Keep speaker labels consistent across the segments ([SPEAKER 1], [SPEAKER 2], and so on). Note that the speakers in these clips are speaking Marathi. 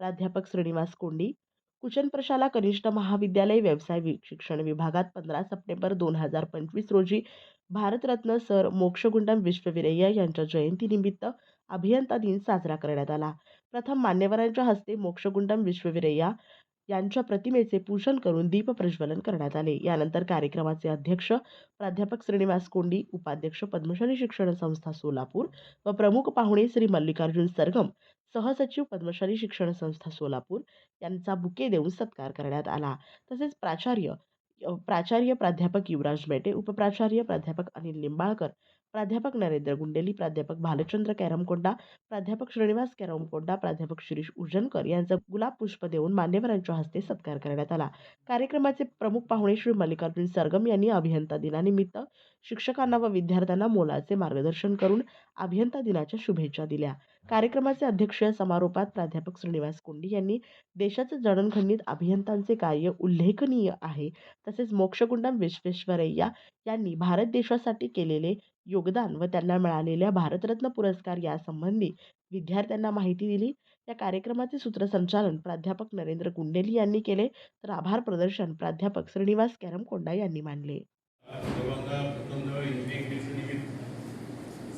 [SPEAKER 1] प्राध्यापक श्रीनिवास कोंडी कुचन प्रशाला कनिष्ठ महाविद्यालय व्यवसाय वि- शिक्षण विभागात पंधरा सप्टेंबर दोन हजार पंचवीस रोजी भारतरत्न सर मोक्षगुंडम विश्वविरय्या यांच्या जयंतीनिमित्त अभियंता दिन साजरा करण्यात आला. प्रथम मान्यवरांच्या हस्ते मोक्षगुंडम विश्वविरय्या यांच्या प्रतिमेचे पूजन करून दीप प्रज्वलन करण्यात आले. यानंतर कार्यक्रमाचे अध्यक्ष प्राध्यापक श्रीनिवास कोंडी उपाध्यक्ष पद्मश्री शिक्षण संस्था सोलापूर व प्रमुख पाहुणे श्री मल्लिकार्जुन सरगम सहसचिव पद्मश्री शिक्षण संस्था सोलापूर यांचा बुके देऊन सत्कार करण्यात आला. तसेच प्राचार्य प्राचार्य प्राध्यापक युवराज मेटे उपप्राचार्य प्राध्यापक अनिल लिंबाळकर प्राध्यापक नरेंद्र गुंडेली प्राध्यापक भालचंद्र कॅरमकोंडा प्राध्यापक श्रीनिवास कॅरमकोंडा प्राध्यापक शिरीष उजनकर यांचा गुलाब पुष्प देऊन मान्यवरांच्या हस्ते सत्कार करण्यात आला. कार्यक्रमाचे प्रमुख पाहुणे श्री मल्लिकार्जुन सरगम यांनी अभियंता दिनानिमित्त शिक्षकांना व विद्यार्थ्यांना मोलाचे मार्गदर्शन करून अभियंता दिनाच्या शुभेच्छा दिल्या. कार्यक्रमाचे अध्यक्ष समारोपात प्राध्यापक श्रीनिवास कोंडी यांनी देशाच्या जडणघडणीत अभियंतांचे कार्य उल्लेखनीय आहे. तसेच मोक्षगुंडम विश्वेश्वरय्या यांनी भारत देशासाठी केलेले योगदान व त्यांना मिळालेल्या भारतरत्न पुरस्कार यासंबंधी विद्यार्थ्यांना माहिती दिली. या कार्यक्रमाचे सूत्रसंचालन प्राध्यापक नरेंद्र कुंडेली यांनी केले. तर आभार प्रदर्शन प्राध्यापक श्रीनिवास कॅरमकोंडा यांनी मानले.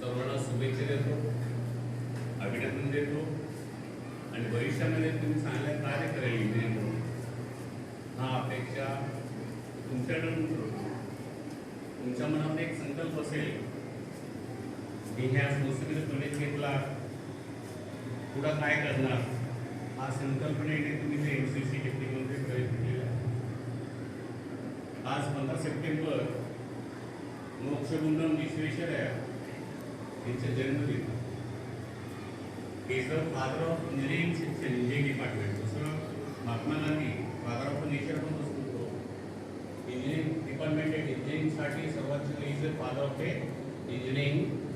[SPEAKER 2] सर्वांना शुभेच्छा देतो. अभिनंदन देतो. आणि भविष्यामध्ये तुम्ही चांगल्या कार्य करेल. मी ह्या संस्थेमध्ये प्रवेश घेतला. पुढं काय करणार? हा संकल्पनेने तुम्ही ते एम सी सी टेक्निकमध्ये प्रवेश घेतलेला आज पंधरा सप्टेंबर मोक्षगुंडम विश्वेश्वरय्या यांचा जन्मदिन. Is the father of engineering section engineering department दुसरं Mahatma Gandhi father of nature पण असतो इंजिनिअरिंग डिपार्टमेंट इंजिनिअरिंगसाठी सर्वात is the father of a engineering